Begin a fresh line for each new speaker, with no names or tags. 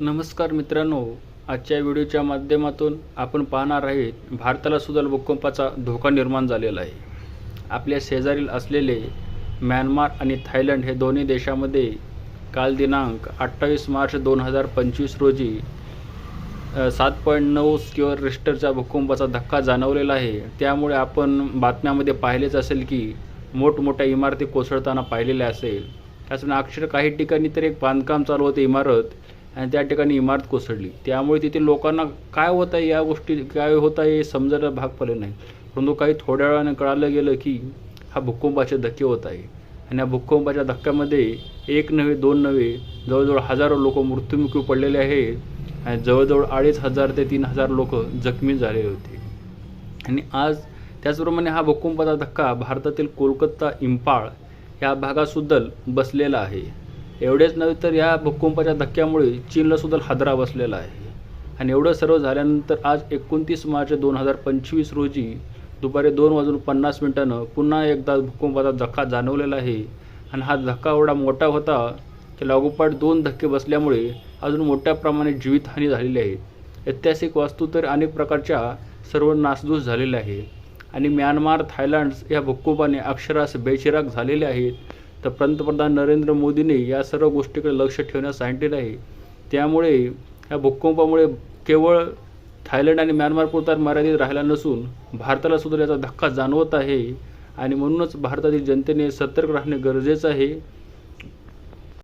नमस्कार मित्रांनो आजच्या व्हिडिओच्या माध्यमातून आपण पाहणार आहेत भारताला सुद्धा भूकंपाचा धोका निर्माण झालेला आहे. आपल्या शेजारील असलेले म्यानमार आणि थायलंड हे दोन्ही देशामध्ये काल दिनांक अठ्ठावीस मार्च दोन हजार पंचवीस रोजी सात पॉईंट नऊ स्क्युअर रिस्टरचा भूकंपाचा धक्का जाणवलेला आहे. त्यामुळे आपण बातम्यामध्ये पाहिलेच असेल की मोठमोठ्या इमारती कोसळताना पाहिलेल्या असेल. त्याचप्रमाणे अक्षर काही ठिकाणी तर एक बांधकाम चालू होते इमारत आणि त्या ठिकाणी इमारत कोसळली. त्यामुळे तिथे लोकांना काय होत आहे या गोष्टी काय होत आहे हे समजायला भाग पडले नाही. परंतु काही थोड्या वेळाने कळालं गेलं की हा भूकंपाचे धक्के होत आहे. आणि या भूकंपाच्या धक्क्यामध्ये एक नव्हे दोन नव्हे जवळजवळ हजारो लोक मृत्युमुखी पडलेले आहेत आणि जवळजवळ अडीच हजार ते तीन हजार लोक जखमी झालेले होते. आणि आज त्याचप्रमाणे हा भूकंपाचा धक्का भारतातील कोलकाता इम्पाळ या भागातसुद्धा बसलेला आहे. एवढेच नव्हे तर या भूकंपाच्या धक्क्यामुळे चीनला सुद्धा हादरा बसलेला आहे. आणि एवढं सर्व झाल्यानंतर आज एकोणतीस मार्च दोन हजार पंचवीस रोजी दुपारी दोन वाजून पन्नास मिनिटानं पुन्हा एकदा भूकंपाचा धक्का जाणवलेला आहे. आणि हा धक्का एवढा मोठा होता की लागोपाठ दोन धक्के बसल्यामुळे अजून मोठ्या प्रमाणे जीवितहानी झालेली आहे. ऐतिहासिक वास्तू तर अनेक प्रकारच्या सर्व नासधूस झालेल्या आहे आणि म्यानमार थायलंड या भूकंपाने अक्षरास बेचिराग झालेले आहेत. तर पंतप्रधान नरेंद्र मोदींनी या सर्व गोष्टीकडे लक्ष ठेवण्यास सांगितलेलं आहे. त्यामुळे या भूकंपामुळे केवळ थायलंड आणि म्यानमारपुरता मर्यादित राहिला नसून भारताला सुद्धा याचा धक्का जाणवत आहे. आणि म्हणूनच भारतातील जनतेने सतर्क राहणे गरजेचं आहे.